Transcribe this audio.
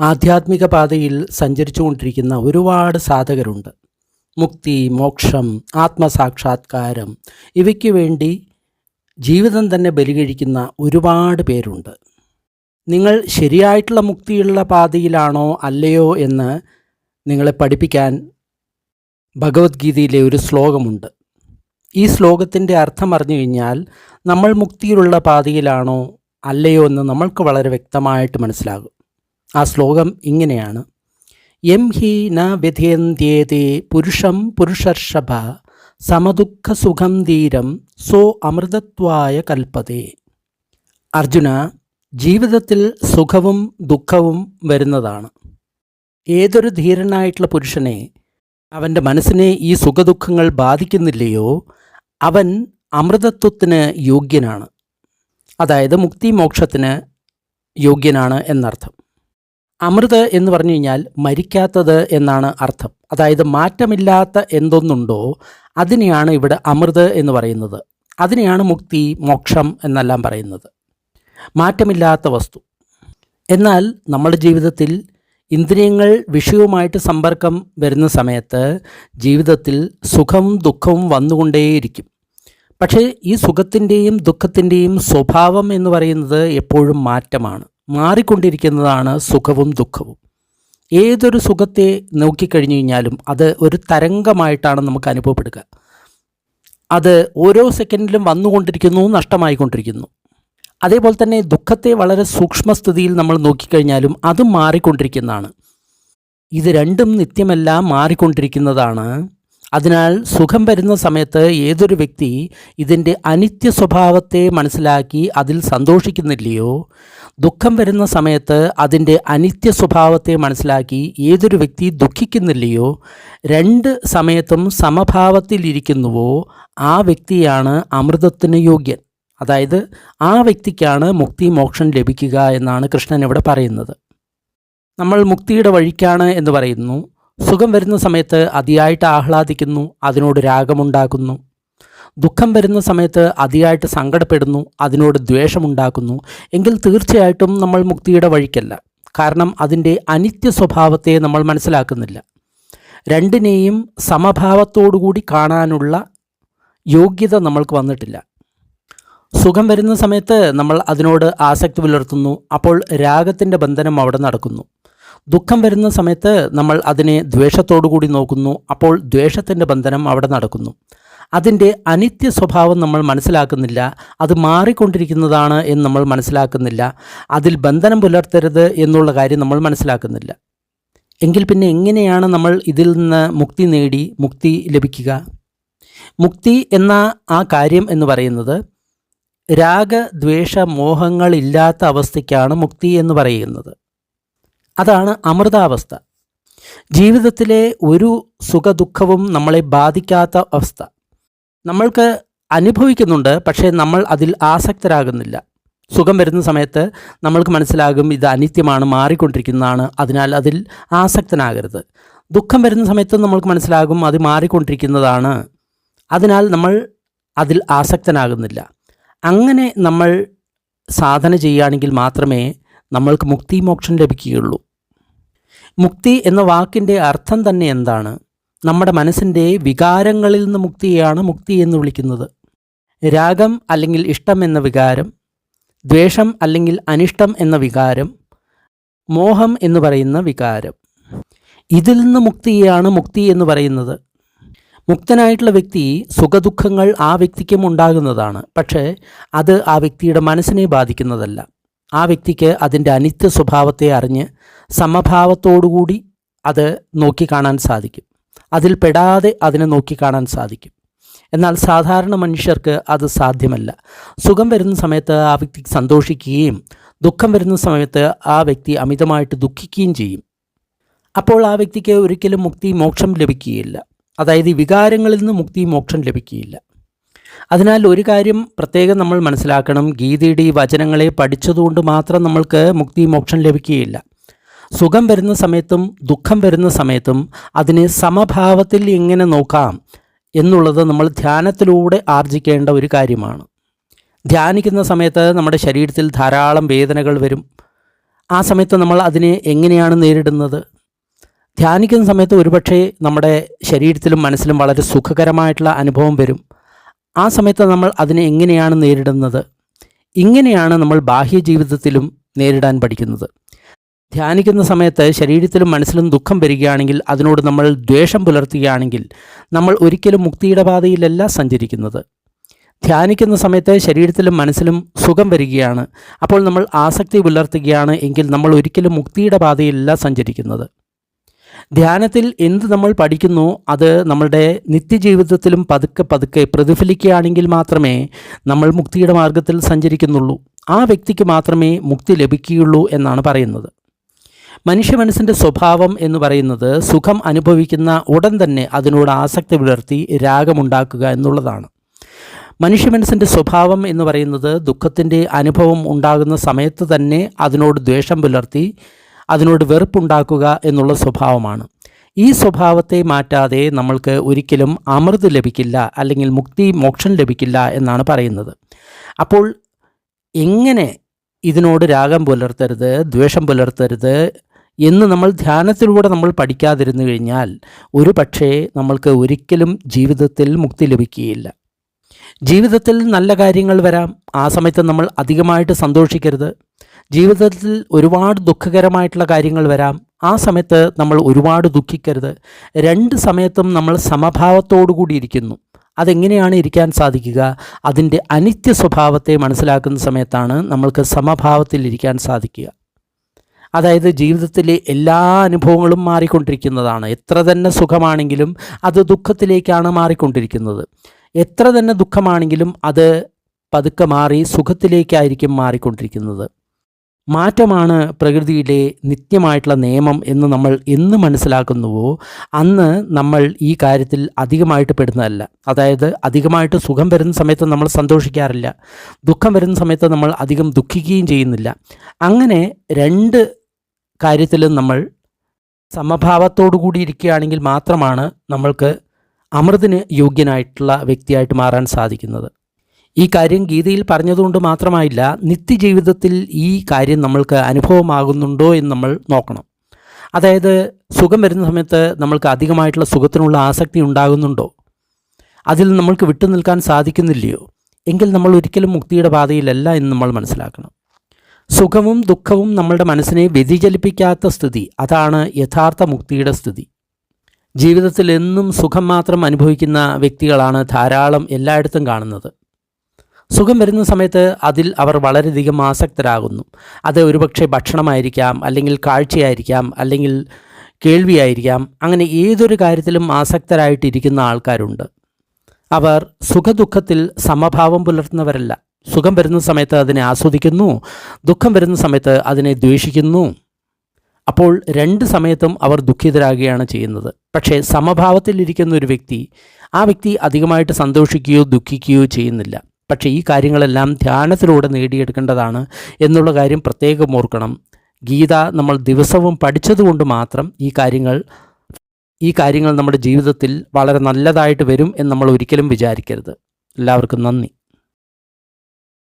ആധ്യാത്മിക പാതയിൽ സഞ്ചരിച്ചുകൊണ്ടിരിക്കുന്ന ഒരുപാട് സാധകരുണ്ട്. മുക്തി മോക്ഷം ആത്മസാക്ഷാത്കാരം ഇവയ്ക്ക് വേണ്ടി ജീവിതം തന്നെ ബലികഴിക്കുന്ന ഒരുപാട് പേരുണ്ട്. നിങ്ങൾ ശരിയായിട്ടുള്ള മുക്തിയുള്ള പാതയിലാണോ അല്ലയോ എന്ന് നിങ്ങളെ പഠിപ്പിക്കാൻ ഭഗവത്ഗീതയിലെ ഒരു ശ്ലോകമുണ്ട്. ഈ ശ്ലോകത്തിന്റെ അർത്ഥം അറിഞ്ഞു കഴിഞ്ഞാൽ നമ്മൾ മുക്തിയിലുള്ള പാതയിലാണോ അല്ലയോ എന്ന് നമ്മൾക്ക് വളരെ വ്യക്തമായിട്ട് മനസ്സിലാകും. ആ ശ്ലോകം ഇങ്ങനെയാണ്. എം ഹി ന വ്യഥയന്ത്യേതേ പുരുഷം പുരുഷർഷഭ സമദുഃഖ സുഖം ധീരം സോ അമൃതത്വായ കൽപ്പതേ. അർജുന ജീവിതത്തിൽ സുഖവും ദുഃഖവും വരുന്നതാണ്. ഏതൊരു ധീരനായിട്ടുള്ള പുരുഷനെ അവന്റെ മനസ്സിനെ ഈ സുഖദുഃഖങ്ങൾ ബാധിക്കുന്നില്ലയോ അവൻ അമൃതത്വത്തിന് യോഗ്യനാണ്. അതായത് മുക്തി മോക്ഷത്തിന് യോഗ്യനാണ് എന്നർത്ഥം. അമൃത് എന്ന് പറഞ്ഞു കഴിഞ്ഞാൽ മരിക്കാത്തത് എന്നാണ് അർത്ഥം. അതായത് മാറ്റമില്ലാത്ത എന്തൊന്നുണ്ടോ അതിനെയാണ് ഇവിടെ അമൃത് എന്ന് പറയുന്നത്. അതിനെയാണ് മുക്തി മോക്ഷം എന്നെല്ലാം പറയുന്നത്. മാറ്റമില്ലാത്ത വസ്തു. എന്നാൽ നമ്മുടെ ജീവിതത്തിൽ ഇന്ദ്രിയങ്ങൾ വിഷയവുമായിട്ട് സമ്പർക്കം വരുന്ന സമയത്ത് ജീവിതത്തിൽ സുഖവും ദുഃഖവും വന്നുകൊണ്ടേയിരിക്കും. പക്ഷേ ഈ സുഖത്തിന്റെയും ദുഃഖത്തിന്റെയും സ്വഭാവം എന്ന് പറയുന്നത് എപ്പോഴും മാറ്റമാണ്. മാറിക്കൊണ്ടിരിക്കുന്നതാണ് സുഖവും ദുഃഖവും. ഏതൊരു സുഖത്തെ നോക്കിക്കഴിഞ്ഞു കഴിഞ്ഞാലും അത് ഒരു തരംഗമായിട്ടാണ് നമുക്ക് അനുഭവപ്പെടുക. അത് ഓരോ സെക്കൻഡിലും വന്നുകൊണ്ടിരിക്കുന്നു നഷ്ടമായിക്കൊണ്ടിരിക്കുന്നു. അതേപോലെ തന്നെ ദുഃഖത്തെ വളരെ സൂക്ഷ്മസ്ഥിതിയിൽ നമ്മൾ നോക്കിക്കഴിഞ്ഞാലും അതും മാറിക്കൊണ്ടിരിക്കുന്നതാണ്. ഇത് രണ്ടും നിത്യമല്ല മാറിക്കൊണ്ടിരിക്കുന്നതാണ്. അതിനാൽ സുഖം വരുന്ന സമയത്ത് ഏതൊരു വ്യക്തി ഇതിന്റെ അനിത്യ സ്വഭാവത്തെ മനസ്സിലാക്കി അതിൽ സന്തോഷിക്കുന്നില്ലയോ? ദുഃഖം വരുന്ന സമയത്ത് അതിന്റെ അനിത്യ സ്വഭാവത്തെ മനസ്സിലാക്കി ഏതൊരു വ്യക്തി ദുഃഖിക്കുന്നില്ലയോ? രണ്ട് സമയത്തും സമഭാവത്തിലിരിക്കുന്നുവോ ആ വ്യക്തിയാണ് അമൃതത്തിന് യോഗ്യൻ. അതായത് ആ വ്യക്തിക്കാണ് മുക്തി മോക്ഷം ലഭിക്കുക എന്നാണ് കൃഷ്ണൻ ഇവിടെ പറയുന്നത്. നമ്മൾ മുക്തിയുടെ വഴിക്കാണ് എന്ന് പറയുന്നു. സുഖം വരുന്ന സമയത്ത് അതിയായിട്ട് ആഹ്ലാദിക്കുന്നു അതിനോട് രാഗമുണ്ടാക്കുന്നു. ദുഃഖം വരുന്ന സമയത്ത് അതിയായിട്ട് സങ്കടപ്പെടുന്നു അതിനോട് ദ്വേഷമുണ്ടാക്കുന്നു. എങ്കിൽ തീർച്ചയായിട്ടും നമ്മൾ മുക്തിയുടെ വഴിക്കല്ല. കാരണം അതിന്റെ അനിത്യ സ്വഭാവത്തെ നമ്മൾ മനസ്സിലാക്കുന്നില്ല. രണ്ടിനെയും സമഭാവത്തോടുകൂടി കാണാനുള്ള യോഗ്യത നമ്മൾക്ക് വന്നിട്ടില്ല. സുഖം വരുന്ന സമയത്ത് നമ്മൾ അതിനോട് ആസക്തി പുലർത്തുന്നു. അപ്പോൾ രാഗത്തിന്റെ ബന്ധനം അവിടെ നടക്കുന്നു. ദുഃഖം വരുന്ന സമയത്ത് നമ്മൾ അതിനെ ദ്വേഷത്തോടു കൂടി നോക്കുന്നു. അപ്പോൾ ദ്വേഷത്തിന്റെ ബന്ധനം അവിടെ നടക്കുന്നു. അതിന്റെ അനിത്യ സ്വഭാവം നമ്മൾ മനസ്സിലാക്കുന്നില്ല. അത് മാറിക്കൊണ്ടിരിക്കുന്നതാണ് എന്ന് നമ്മൾ മനസ്സിലാക്കുന്നില്ല. അതിൽ ബന്ധനം പുലർത്തരുത് എന്നുള്ള കാര്യം നമ്മൾ മനസ്സിലാക്കുന്നില്ല. എങ്കിൽ പിന്നെ എങ്ങനെയാണ് നമ്മൾ ഇതിൽ നിന്ന് മുക്തി നേടി മുക്തി ലഭിക്കുക? മുക്തി എന്ന ആ കാര്യം എന്ന് പറയുന്നത് രാഗദ്വേഷ മോഹങ്ങളില്ലാത്ത അവസ്ഥയ്ക്കാണ് മുക്തി എന്ന് പറയുന്നത്. അതാണ് അമൃതാവസ്ഥ. ജീവിതത്തിലെ ഒരു സുഖദുഃഖവും നമ്മളെ ബാധിക്കാത്ത അവസ്ഥ. നമ്മൾക്ക് അനുഭവിക്കുന്നുണ്ട് പക്ഷേ നമ്മൾ അതിൽ ആസക്തരാകുന്നില്ല. സുഖം വരുന്ന സമയത്ത് നമ്മൾക്ക് മനസ്സിലാകും ഇത് അനിത്യമാണ് മാറിക്കൊണ്ടിരിക്കുന്നതാണ് അതിനാൽ അതിൽ ആസക്തനാകരുത്. ദുഃഖം വരുന്ന സമയത്ത് നമ്മൾക്ക് മനസ്സിലാകും അത് മാറിക്കൊണ്ടിരിക്കുന്നതാണ്. അതിനാൽ നമ്മൾ അതിൽ ആസക്തനാകുന്നില്ല. അങ്ങനെ നമ്മൾ സാധന ചെയ്യുകയാണെങ്കിൽ മാത്രമേ നമ്മൾക്ക് മുക്തി മോക്ഷം ലഭിക്കുകയുള്ളൂ. മുക്തി എന്ന വാക്കിന്റെ അർത്ഥം തന്നെ എന്താണ്? നമ്മുടെ മനസ്സിന്റെ വികാരങ്ങളിൽ നിന്ന് മുക്തിയാണ് മുക്തി എന്ന് വിളിക്കുന്നത്. രാഗം അല്ലെങ്കിൽ ഇഷ്ടം എന്ന വികാരം ദ്വേഷം അല്ലെങ്കിൽ അനിഷ്ടം എന്ന വികാരം മോഹം എന്ന് പറയുന്ന വികാരം. ഇതിൽ നിന്ന് മുക്തിയാണ് മുക്തി എന്ന് പറയുന്നത്. മുക്തനായിട്ടുള്ള വ്യക്തി സുഖദുഃഖങ്ങൾ ആ വ്യക്തിക്കും ഉണ്ടാകുന്നതാണ്. പക്ഷേ അത് ആ വ്യക്തിയുടെ മനസ്സിനെ ബാധിക്കുന്നതല്ല. ആ വ്യക്തിക്ക് അതിന്റെ അനിത്യ സ്വഭാവത്തെ അറിഞ്ഞ് സമഭാവത്തോടുകൂടി അത് നോക്കിക്കാണാൻ സാധിക്കും. അതിൽ പെടാതെ അതിനെ നോക്കിക്കാണാൻ സാധിക്കും. എന്നാൽ സാധാരണ മനുഷ്യർക്ക് അത് സാധ്യമല്ല. സുഖം വരുന്ന സമയത്ത് ആ വ്യക്തി സന്തോഷിക്കുകയും ദുഃഖം വരുന്ന സമയത്ത് ആ വ്യക്തി അമിതമായിട്ട് ദുഃഖിക്കുകയും ചെയ്യും. അപ്പോൾ ആ വ്യക്തിക്ക് ഒരിക്കലും മുക്തി മോക്ഷം ലഭിക്കുകയില്ല. അതായത് വികാരങ്ങളിൽ നിന്ന് മുക്തി മോക്ഷം ലഭിക്കുകയില്ല. അതിനാൽ ഒരു കാര്യം പ്രത്യേകം നമ്മൾ മനസ്സിലാക്കണം. ഗീതയുടെ ഈ വചനങ്ങളെ പഠിച്ചതുകൊണ്ട് മാത്രം നമ്മൾക്ക് മുക്തി മോക്ഷം ലഭിക്കുകയില്ല. സുഖം വരുന്ന സമയത്തും ദുഃഖം വരുന്ന സമയത്തും അതിനെ സമഭാവത്തിൽ എങ്ങനെ നോക്കാം എന്നുള്ളത് നമ്മൾ ധ്യാനത്തിലൂടെ ആർജിക്കേണ്ട ഒരു കാര്യമാണ്. ധ്യാനിക്കുന്ന സമയത്ത് നമ്മുടെ ശരീരത്തിൽ ധാരാളം വേദനകൾ വരും. ആ സമയത്ത് നമ്മൾ അതിനെ എങ്ങനെയാണ് നേരിടുന്നത്? ധ്യാനിക്കുന്ന സമയത്ത് ഒരുപക്ഷെ നമ്മുടെ ശരീരത്തിലും മനസ്സിലും വളരെ സുഖകരമായിട്ടുള്ള അനുഭവം വരും. ആ സമയത്ത് നമ്മൾ അതിനെ എങ്ങനെയാണ് നേരിടുന്നത്? ഇങ്ങനെയാണ് നമ്മൾ ബാഹ്യ ജീവിതത്തിലും നേരിടാൻ പഠിക്കുന്നത്. ധ്യാനിക്കുന്ന സമയത്ത് ശരീരത്തിലും മനസ്സിലും ദുഃഖം വരികയാണെങ്കിൽ അതിനോട് നമ്മൾ ദ്വേഷം പുലർത്തുകയാണെങ്കിൽ നമ്മൾ ഒരിക്കലും മുക്തിയുടെ പാതയിലല്ല സഞ്ചരിക്കുന്നത്. ധ്യാനിക്കുന്ന സമയത്ത് ശരീരത്തിലും മനസ്സിലും സുഖം വരികയാണ്. അപ്പോൾ നമ്മൾ ആസക്തി പുലർത്തുകയാണ് എങ്കിൽ നമ്മൾ ഒരിക്കലും മുക്തിയുടെ പാതയിലല്ല സഞ്ചരിക്കുന്നത്. ധ്യാനത്തിൽ എന്ത് നമ്മൾ പഠിക്കുന്നു അത് നമ്മളുടെ നിത്യജീവിതത്തിലും പതുക്കെ പതുക്കെ പ്രതിഫലിക്കുകയാണെങ്കിൽ മാത്രമേ നമ്മൾ മുക്തിയുടെ മാർഗത്തിൽ സഞ്ചരിക്കുന്നുള്ളൂ. ആ വ്യക്തിക്ക് മാത്രമേ മുക്തി ലഭിക്കുകയുള്ളൂ എന്നാണ് പറയുന്നത്. മനുഷ്യ മനസ്സിന്റെ സ്വഭാവം എന്ന് പറയുന്നത് സുഖം അനുഭവിക്കുന്ന ഉടൻ തന്നെ അതിനോട് ആസക്തി പുലർത്തി രാഗമുണ്ടാക്കുക എന്നുള്ളതാണ്. മനുഷ്യ മനസ്സിന്റെ സ്വഭാവം എന്ന് പറയുന്നത് ദുഃഖത്തിന്റെ അനുഭവം ഉണ്ടാകുന്ന സമയത്ത് തന്നെ അതിനോട് ദ്വേഷം പുലർത്തി അതിനോട് വെറുപ്പുണ്ടാക്കുക എന്നുള്ള സ്വഭാവമാണ്. ഈ സ്വഭാവത്തെ മാറ്റാതെ നമ്മൾക്ക് ഒരിക്കലും അമൃത് ലഭിക്കില്ല അല്ലെങ്കിൽ മുക്തി മോക്ഷം ലഭിക്കില്ല എന്നാണ് പറയുന്നത്. അപ്പോൾ എങ്ങനെ ഇതിനോട് രാഗം പുലർത്തരുത് ദ്വേഷം പുലർത്തരുത് എന്ന് നമ്മൾ ധ്യാനത്തിലൂടെ നമ്മൾ പഠിക്കാതിരുന്നു കഴിഞ്ഞാൽ ഒരു പക്ഷേ നമ്മൾക്ക് ഒരിക്കലും ജീവിതത്തിൽ മുക്തി ലഭിക്കുകയില്ല. ജീവിതത്തിൽ നല്ല കാര്യങ്ങൾ വരാം. ആ സമയത്ത് നമ്മൾ അധികമായിട്ട് സന്തോഷിക്കരുത്. ജീവിതത്തിൽ ഒരുപാട് ദുഃഖകരമായിട്ടുള്ള കാര്യങ്ങൾ വരാം. ആ സമയത്ത് നമ്മൾ ഒരുപാട് ദുഃഖിക്കരുത്. രണ്ട് സമയത്തും നമ്മൾ സമഭാവത്തോടു കൂടിയിരിക്കുന്നു അതെങ്ങനെയാണ് ഇരിക്കാൻ സാധിക്കുക? അതിന്റെ അനിത്യ സ്വഭാവത്തെ മനസ്സിലാക്കുന്ന സമയത്താണ് നമ്മൾക്ക് സമഭാവത്തിൽ ഇരിക്കാൻ സാധിക്കുക. അതായത് ജീവിതത്തിലെ എല്ലാ അനുഭവങ്ങളും മാറിക്കൊണ്ടിരിക്കുന്നതാണ്. എത്ര തന്നെ സുഖമാണെങ്കിലും അത് ദുഃഖത്തിലേക്കാണ് മാറിക്കൊണ്ടിരിക്കുന്നത്. എത്ര തന്നെ ദുഃഖമാണെങ്കിലും അത് പതുക്കെ മാറി സുഖത്തിലേക്കായിരിക്കും മാറിക്കൊണ്ടിരിക്കുന്നത്. മാറ്റമാണ് പ്രകൃതിയിലെ നിത്യമായിട്ടുള്ള നിയമം എന്ന് നമ്മൾ എന്ന് മനസ്സിലാക്കുന്നുവോ? അന്ന് നമ്മൾ ഈ കാര്യത്തിൽ അധികമായിട്ട് പെടുന്നതല്ല. അതായത് അധികമായിട്ട് സുഖം വരുന്ന സമയത്ത് നമ്മൾ സന്തോഷിക്കാറില്ല. ദുഃഖം വരുന്ന സമയത്ത് നമ്മൾ അധികം ദുഃഖിക്കുകയും ചെയ്യുന്നില്ല. അങ്ങനെ രണ്ട് കാര്യത്തിലും നമ്മൾ സമഭാവത്തോടു കൂടി ഇരിക്കുകയാണെങ്കിൽ മാത്രമാണ് നമ്മൾക്ക് അമൃതിന് യോഗ്യനായിട്ടുള്ള വ്യക്തിയായിട്ട് മാറാൻ സാധിക്കുന്നത്. ഈ കാര്യം ഗീതയിൽ പറഞ്ഞതുകൊണ്ട് മാത്രമായില്ല നിത്യജീവിതത്തിൽ ഈ കാര്യം നമ്മൾക്ക് അനുഭവമാകുന്നുണ്ടോ എന്ന് നമ്മൾ നോക്കണം. അതായത് സുഖം വരുന്ന സമയത്ത് നമ്മൾക്ക് അധികമായിട്ടുള്ള സുഖത്തിനുള്ള ആസക്തി ഉണ്ടാകുന്നുണ്ടോ? അതിൽ നമ്മൾക്ക് വിട്ടു നിൽക്കാൻ സാധിക്കുന്നില്ലയോ? എങ്കിൽ നമ്മൾ ഒരിക്കലും മുക്തിയുടെ പാതയിലല്ല എന്ന് നമ്മൾ മനസ്സിലാക്കണം. സുഖവും ദുഃഖവും നമ്മളുടെ മനസ്സിനെ വ്യതിചലിപ്പിക്കാത്ത സ്ഥിതി അതാണ് യഥാർത്ഥ മുക്തിയുടെ സ്ഥിതി. ജീവിതത്തിൽ എന്നും സുഖം മാത്രം അനുഭവിക്കുന്ന വ്യക്തികളാണ് ധാരാളം എല്ലായിടത്തും കാണുന്നത്. സുഖം വരുന്ന സമയത്ത് അതിൽ അവർ വളരെയധികം ആസക്തരാകുന്നു. അത് ഒരുപക്ഷെ ഭക്ഷണമായിരിക്കാം അല്ലെങ്കിൽ കാഴ്ചയായിരിക്കാം അല്ലെങ്കിൽ കേൾവിയായിരിക്കാം അങ്ങനെ ഏതൊരു കാര്യത്തിലും ആസക്തരായിട്ടിരിക്കുന്ന ആൾക്കാരുണ്ട്. അവർ സുഖദുഃഖത്തിൽ സമഭാവം പുലർത്തുന്നവരല്ല. സുഖം വരുന്ന സമയത്ത് അതിനെ ആസ്വദിക്കുന്നു ദുഃഖം വരുന്ന സമയത്ത് അതിനെ ദ്വേഷിക്കുന്നു. അപ്പോൾ രണ്ട് സമയത്തും അവർ ദുഃഖിതരാകുകയാണ് ചെയ്യുന്നത്. പക്ഷേ സമഭാവത്തിലിരിക്കുന്ന ഒരു വ്യക്തി ആ വ്യക്തി അധികമായിട്ട് സന്തോഷിക്കുകയോ ദുഃഖിക്കുകയോ ചെയ്യുന്നില്ല. പക്ഷേ ഈ കാര്യങ്ങളെല്ലാം ധ്യാനത്തിലൂടെ നേടിയെടുക്കേണ്ടതാണ് എന്നുള്ള കാര്യം പ്രത്യേകം ഓർക്കണം. ഗീത നമ്മൾ ദിവസവും പഠിച്ചതുകൊണ്ട് മാത്രം ഈ കാര്യങ്ങൾ ഈ കാര്യങ്ങൾ നമ്മുടെ ജീവിതത്തിൽ വളരെ നല്ലതായിട്ട് വരും എന്ന് നമ്മൾ ഒരിക്കലും വിചാരിക്കരുത്. എല്ലാവർക്കും നന്ദി.